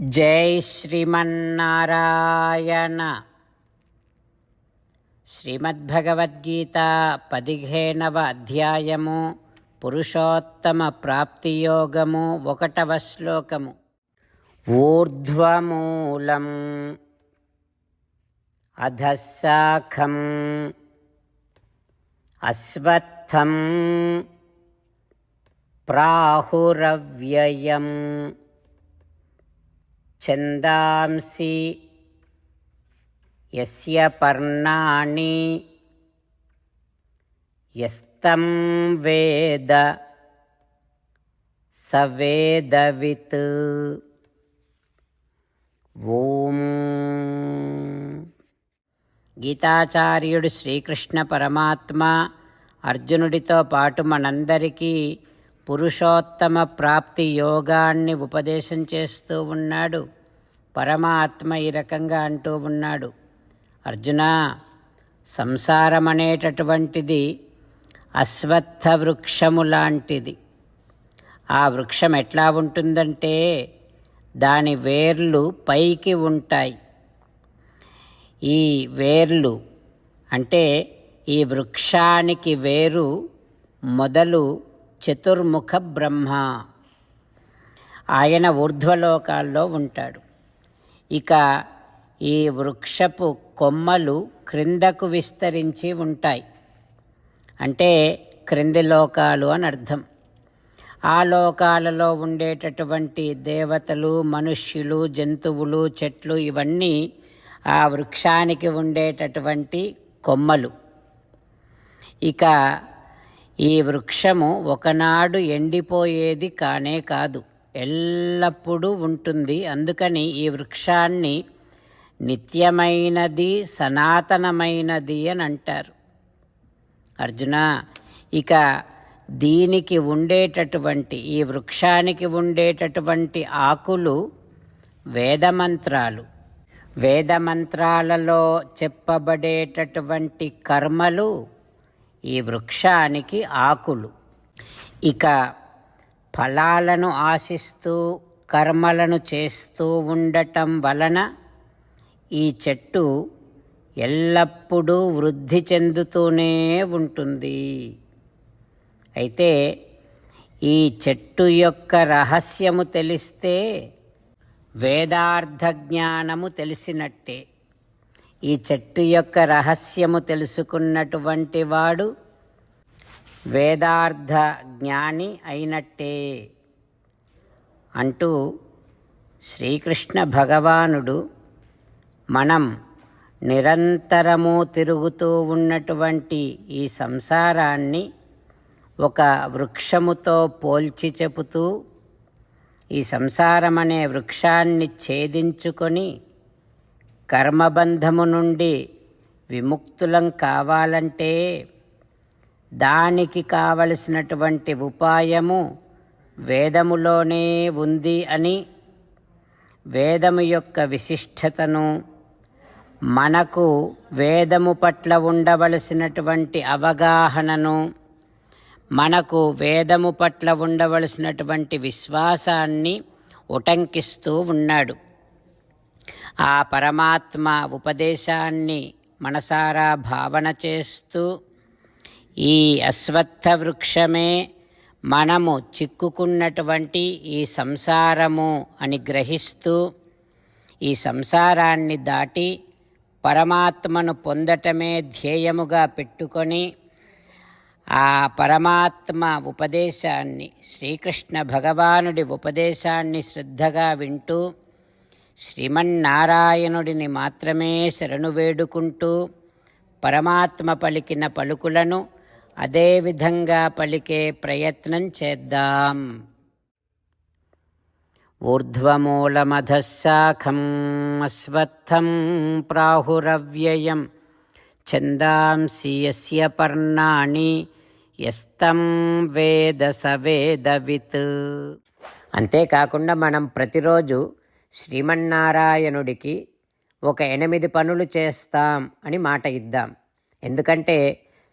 జై శ్రీమన్నారాయణ. శ్రీమద్భగవద్గీత పదిహేనవ అధ్యాయము పురుషోత్తమ ప్రాప్తియోగము ఒకటవ శ్లోకము. ఊర్ధ్వమూలం అధశాఖం అశ్వత్థం ప్రాహురవ్యయం. ఛందాంసి యస్య పర్ణాని యస్తం వేద సవేదవిత్. ఓం. గీతాచార్యుడు శ్రీకృష్ణ పరమాత్మ అర్జునుడితో పాటు మనందరికీ పురుషోత్తమ ప్రాప్తి యోగాన్ని ఉపదేశం చేస్తూ ఉన్నాడు. పరమాత్మ ఈ రకంగా అంటూ ఉన్నాడు. అర్జున సంసారం అనేటటువంటిది అశ్వత్థ వృక్షము లాంటిది. ఆ వృక్షం ఎట్లా ఉంటుందంటే దాని వేర్లు పైకి ఉంటాయి. ఈ వేర్లు అంటే ఈ వృక్షానికి వేరు మొదలు చతుర్ముఖ బ్రహ్మ. ఆయన ఊర్ధ్వలోకాల్లో ఉంటాడు. ఇక ఈ వృక్షపు కొమ్మలు క్రిందకు విస్తరించి ఉంటాయి. అంటే క్రింది లోకాలు అని అర్థం. ఆ లోకాలలో ఉండేటటువంటి దేవతలు మనుష్యులు జంతువులు చెట్లు ఇవన్నీ ఆ వృక్షానికి ఉండేటటువంటి కొమ్మలు. ఇక ఈ వృక్షము ఒకనాడు ఎండిపోయేది కానే కాదు. ఎల్లప్పుడూ ఉంటుంది. అందుకని ఈ వృక్షాన్ని నిత్యమైనది సనాతనమైనది అని అంటారు. అర్జున ఇక దీనికి ఉండేటటువంటి ఈ వృక్షానికి ఉండేటటువంటి ఆకులు వేదమంత్రాలు. వేదమంత్రాలలో చెప్పబడేటటువంటి కర్మలు ఈ వృక్షానికి ఆకులు. ఇక ఫలాలను ఆశిస్తూ కర్మలను చేస్తూ ఉండటం వలన ఈ చెట్టు ఎల్లప్పుడూ వృద్ధి చెందుతూనే ఉంటుంది. అయితే ఈ చెట్టు యొక్క రహస్యము తెలిస్తే వేదార్థ జ్ఞానము తెలిసినట్టే. ఈ చెట్టు యొక్క రహస్యము తెలుసుకున్నటువంటి వాడు వేదార్థ జ్ఞాని అయినట్టే అంటూ శ్రీకృష్ణ భగవానుడు మనం నిరంతరము తిరుగుతూ ఉన్నటువంటి ఈ సంసారాన్ని ఒక వృక్షముతో పోల్చి చెబుతూ ఈ సంసారం అనే వృక్షాన్ని ఛేదించుకొని కర్మబంధము నుండి విముక్తులం కావాలంటే దానికి కావలసినటువంటి ఉపాయము వేదములోనే ఉంది అని వేదము యొక్క విశిష్టతను మనకు వేదము పట్ల ఉండవలసినటువంటి అవగాహనను మనకు వేదము పట్ల ఉండవలసినటువంటి విశ్వాసాన్ని ఉటంకిస్తూ ఉన్నాడు. ఆ పరమాత్మ ఉపదేశాన్ని మనసారా భావన చేస్తూ ఈ అశ్వత్థ వృక్షమే మనము చిక్కుకున్నటువంటి ఈ సంసారము అని గ్రహిస్తూ ఈ సంసారాన్ని దాటి పరమాత్మను పొందటమే ధ్యేయముగా పెట్టుకొని ఆ పరమాత్మ ఉపదేశాన్ని శ్రీకృష్ణ భగవానుడి ఉపదేశాన్ని శ్రద్ధగా వింటూ శ్రీమన్నారాయణుడిని మాత్రమే శరణు వేడుకుంటూ పరమాత్మ పలికిన పలుకులను అదేవిధంగా పలికే ప్రయత్నం చేద్దాం. ఊర్ధ్వమూలమధశాఖం అశ్వత్థం ప్రాహురవ్యయం ఛందాంసి యస్య పర్ణాని ఎస్తం వేద సవేదవిత్ అంతేకాకుండా మనం ప్రతిరోజు శ్రీమన్నారాయణుడికి ఒక ఎనిమిది పనులు చేస్తాం అని మాట ఇద్దాం. ఎందుకంటే